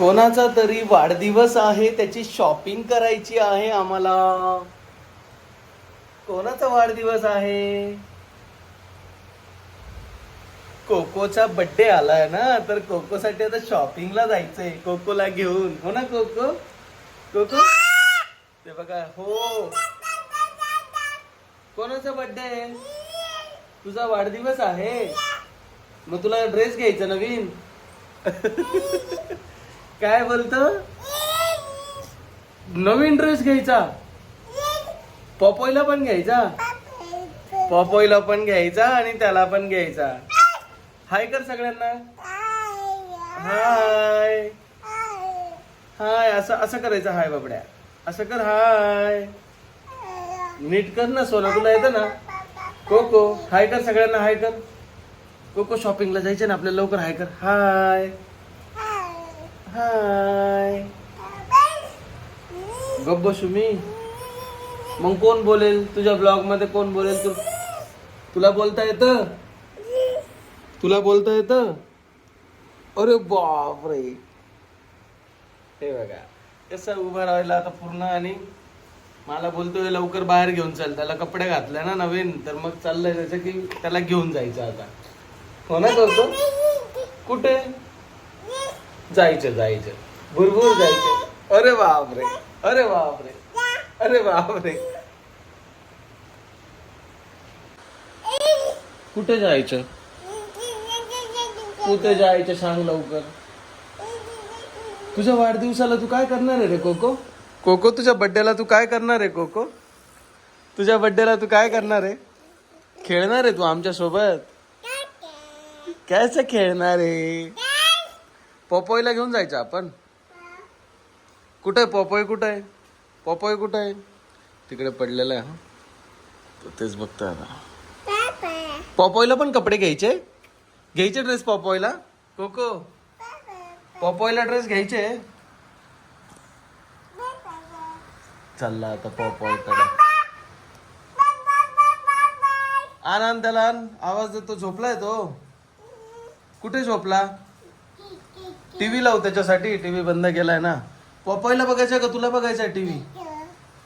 कोणाचा तरी वाढदिवस आहे त्याची शॉपिंग करायची आहे आम्हाला. कोणाचा वाढदिवस आहे? कोकोचा बड्डे आलाय ना तर कोकोसाठी आता शॉपिंगला जायचंय कोकोला घेऊन. हो ना कोको? कोको? ते बघा हो. कोणाचा बड्डे आहे तुझा वाढदिवस आहे. मग तुला ड्रेस घ्यायचा नवीन. काय बोलतो? नवीन ड्रेस घ्यायचा. पपईला पण घ्यायचा. पपईला पण घ्यायचा आणि त्याला पण घ्यायचा. हाय कर सगळ्यांना. हाय. हाय असं असं करायचं. हाय बाबड्या. असं कर. हाय. नीट कर ना सोना तुला येतं ना. कोको हाय कर सगळ्यांना हाय कर. कोको शॉपिंगला जायचं ना आपल्याला लवकर हाय कर. हाय. हाय. गप्प बसू मी? मग कोण बोलेल? तुझ्या ब्लॉगमध्ये कोण बोलेल? तू तुला बोलता येतं? तुला बोलता येतं? अरे बापरे. हे बघा. कसं उभं राहायला आता पूर्ण आणि मला बोलतोय लवकर बाहेर घेऊन चाल. त्याला कपडे घातले ना नवीन तर मग चाललंय त्याचं की त्याला घेऊन जायचं आता. हो ना करतो कुठे? जायचं जायचं. भुरभुर जायचं. अरे बापरे. अरे बापरे. अरे बापरे. कुठे जायचं? कुठे जायचं सांग लवकर. तुझ्या वाढदिवसाला तू काय करणार आहे रे कोको? कोको तुझ्या बड्डेला तू काय करणार आहे कोको? तुझ्या बड्डेला तू काय करणार आहे? खेळणार आहे तू आमच्यासोबत कसं खेळणार आहे? पोपोईला घेऊन जायचं आपण. कुठे आहे? पोपोई कुठं आहे? पोपोई कुठं आहे? तिकडे पडलेलं आहे हा. तेच बघतोय आता. पोपोईला पण कपडे घ्यायचे? घ्यायचे ड्रेस पोपोईला कोको? पोपोईला ड्रेस घ्यायचे? चालला आता पपईकडे आण आण त्याला आण. आवाज देतो झोपलाय तो. कुठे झोपला? टी व्ही लाव त्याच्यासाठी टी व्ही बंद केलाय ना. पपईला बघायचं का? तुला बघायचंय टी व्ही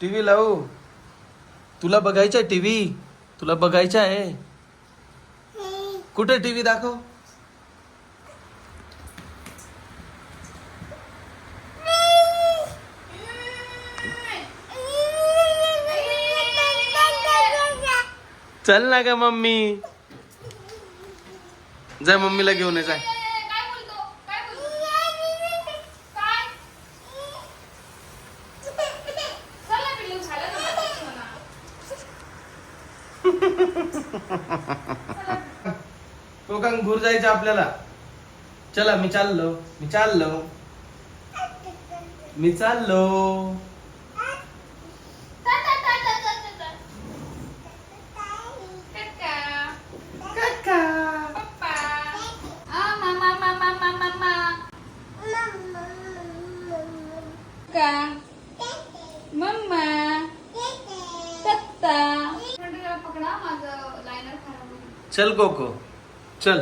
टी व्ही लावू. तुला बघायचंय टी व्ही तुला बघायचं आहे? कुठे टीव्ही दाखव? चल ना का मम्मी. जाय मम्मीला घेऊन ये जाय काय बोलतो काय बोलतो काय चला पिल्लू झालं ना माझं म्हणा. कोकण घूर जायचं आपल्याला. चला मी चाललो मी चाललो. मी चाललो. चल कोको. चल।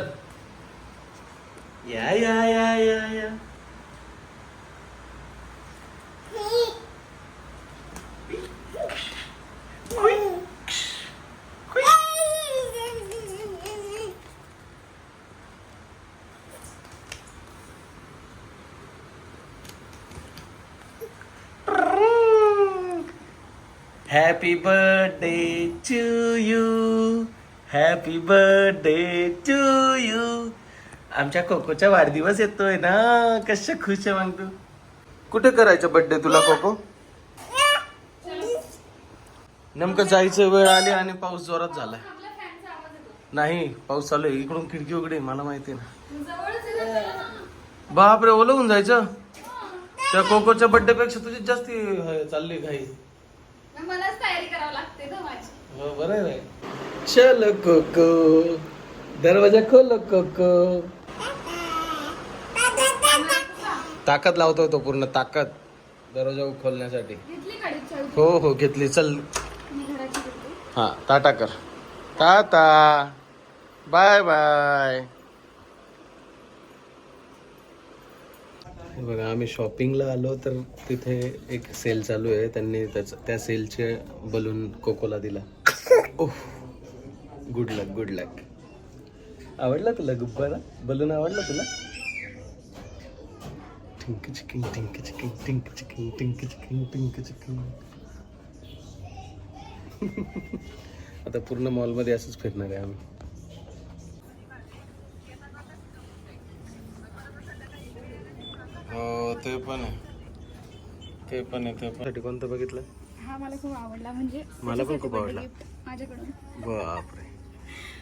या या या या या happy birthday to you happy birthday to you आमच्या कोकोचा वाढदिवस येतोय ना. कशा खुश आहे मग तू? कुठे करायचं बर्थडे तुला कोको? नेमकं जायचं वेळ आली आणि पाऊस जोरात येतो नाही पाऊस चालू आहे. इकडून खिडकी उघडी मला माहिती ना. बापरे ओलं होऊन जायचं? त्या कोकोच्या बर्थडे पेक्षा तुझी जास्ती चालली घाई हो बरं आहे चल कोको. दरवाजा खोल कोको. ताकद लावतोय तो पूर्ण ताकद. दरवाजा खोलण्यासाठी हो हो घेतली. चल. हा टाटा कर. टाटा. Bye bye. बघा आम्ही शॉपिंगला आलो तर तिथे एक सेल चालू आहे. त्यांनी त्याच त्या सेलचे बलून कोकोला दिला. ओह गुड लक गुड लक आवडला तुला गुब्बारा? बलून आवडला तुला? टिंक चिकिंग टिंक चिकिंग टिंक चिकिंग टिंक चिकिंग टिंक चिकिंग. आता पूर्ण मॉलमध्ये असंच फिरणार आहे आम्ही. हो ते पण आहे. ते पण आहे ते पण साठी कोणतं बघितलं? हा मला खूप आवडला. म्हणजे मला पण खूप आवडला. माझ्याकडून. बापरे.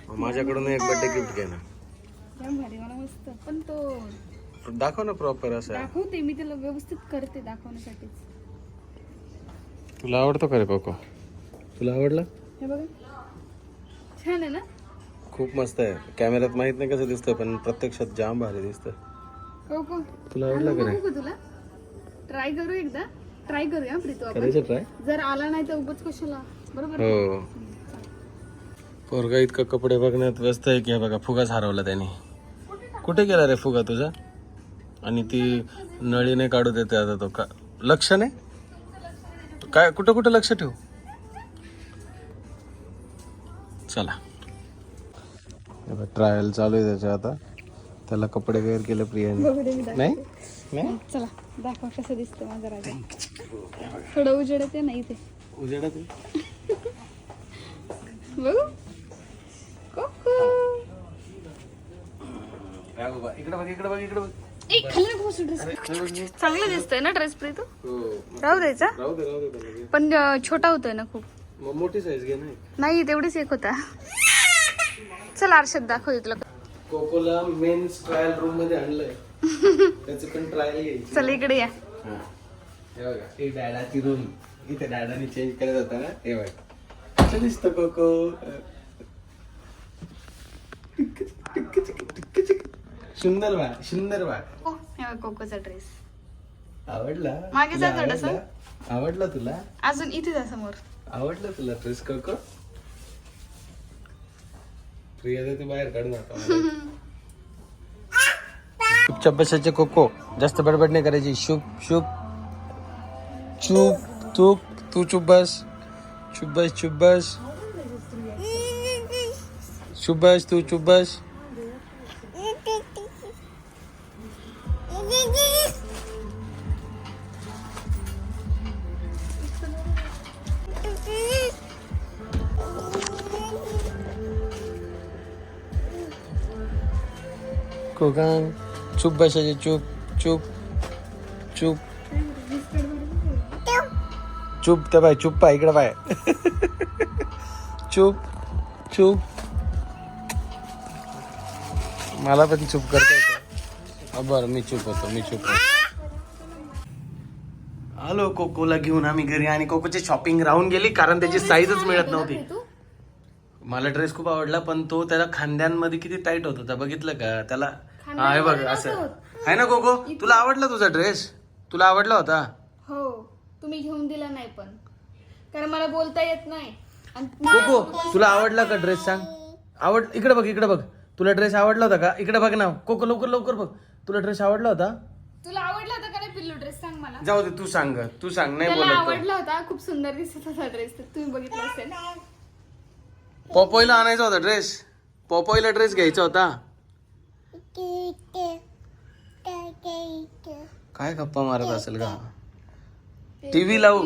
माझ्याकडून एक बर्थडे गिफ्ट घे ना. जाम भारी मला मस्त. पण तो दाखव ना प्रॉपर असं. दाखवते मी त्याला व्यवस्थित करते दाखवण्यासाठीच. तुला आवडतो का रे कोको तुला आवडलं? हे बघा. छान आहे ना? खूप मस्त आहे. कॅमेऱ्यात माहीत नाही कसं दिसतंय पण प्रत्यक्षात जाम भारी दिसतं तुला आवडलं का रे बघू तुला? ट्राय करू एकदा. ट्राय करूया प्रीतू आपण. करायचं ट्राय जर आला नाही तर उगाच कशाला? बरोबर? हो. पोरगा इतका कपडे बघण्यात व्यस्त आहे की बघा फुगाच हरवला त्याने. कुठे गेला रे फुगा तुझा? आणि ती नळीने काढू देते आता तो का लक्ष नाही काय कुठं कुठं लक्ष ठेवू? चला. ट्रायल चालू आहे त्याच्या आता. त्याला कपडे वेअर केले प्रियाने. नाही? नाही? चला दाखव कसं दिसतं माझा राजा. थोडं उजेड येते ना इथे. उजेडात बघू. इकडे बघ इकडे बघ इकडे बघ. ए खाली नको बसू ड्रेस चांगलं दिसतंय ना ड्रेस प्रीतू? हो राहू द्यायचा राहू दे राहू दे त्याला घे. पण छोटा होतोय ना खूप. मग मोठी साईज घे नाही. तेवढीच एक होता. चल आरशात दाखव तुला कोकोला मेन्स ट्रायल रूममध्ये आणलंय. त्याची पण ट्रायल घ्यायची. चल इकडे या. हा. हे बघा हे डॅडाची रूम इथे डॅडाने चेंज करत होता ना? हे बघा. दिसतं कोको? सुंदर बा सुंदर बा ओ, हे बघ कोकोचा ड्रेस आवडला? मागे जा तुला थोडंसं. आवडला? आवडला तुला? अजून इथे जा समोर. आवडला तुला ड्रेस कोको? प्रिया ते बाहेर काढून आता. चुपचाप बसायचे कोको. जास्त बडबड नाही करायची. शुभ शुभ. चुप तू तू चुप बस. चुप बस चुप बस. चुप बस तू चुप बस. कोकांग चुप बसायचे चुप चुप चुप चुप त्या बाय चुप पाय इकडे पाय चुप चुप. मला पण चुप करता येतं. बरं मी चुप होतो मी चुप होतो. आलो कोकोला घेऊन आम्ही घरी आणि कोकोची शॉपिंग राहून गेली कारण त्याची साईजच मिळत नव्हती. मला ड्रेस खूप आवडला पण तो त्याला खांद्यांमध्ये किती टाईट होत होता बघितलं का? त्याला हा हे बघ असं. आहे ना कोको तुला आवडला तुझा ड्रेस तुला आवडला होता? हो. तुम्ही घेऊन दिला नाही पण. कारण मला बोलता येत नाही. आणि कोको तुला आवडला का ड्रेस सांग? आवड इकडे बघ इकडे बघ. तुला ड्रेस आवडला होता का? इकडे बघ ना. कोको लवकर लवकर बघ. तुला ड्रेस आवडला होता? तुला आवडला होता का नाही पिल्लू ड्रेस सांग मला. जाऊ दे तू सांग. तू सांग नाही त्याला बोलत आवडला होता. खूप सुंदर दिसत होता ड्रेस तुम्ही बघितला असेल. पॉपॉयला आणायचा होता ड्रेस पॉपॉयला ड्रेस घ्यायचा होता. काय गप्पा मारत असेल का टीव्ही लावू.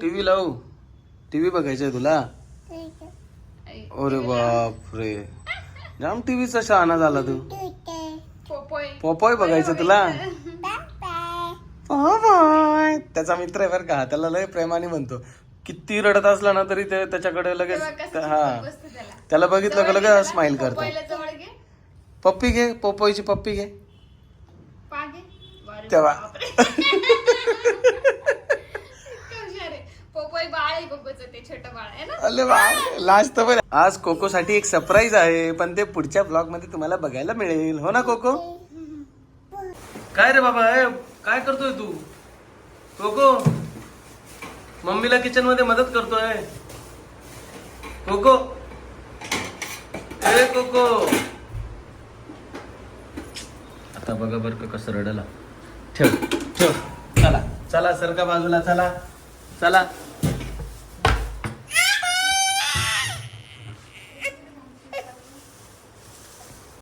टीव्ही लावू टीव्ही बघायचंय तुला? अरे बाप रे जाम टीव्हीचा शहाणा झाला तू. पोपोय पॉपॉय बघायचं तुला? पॉपॉय त्याचा मित्र आहे बरं का त्याला लय प्रेमाने म्हणतो. किती रडत असला ना तरी ते त्याच्याकडे लगेच हा. बसतो त्याला. त्याला बघितलं का लगेच स्माइल करतो. पप्पी घे पॉपॉयची पप्पी घे. तेव्हा. अरे वा लास्ट तर आज कोको साठी एक सरप्राईज आहे पण ते पुढच्या ब्लॉगमध्ये तुम्हाला बघायला मिळेल. हो ना कोको? काय रे बाबा काय करतोय तू? कोको? मम्मीला किचनमध्ये मदत करतोय. कोको? ए कोको? आता बघा बरं का कसं रडला. ठेव ठेव. चला चला सरका बाजूला चला. चला.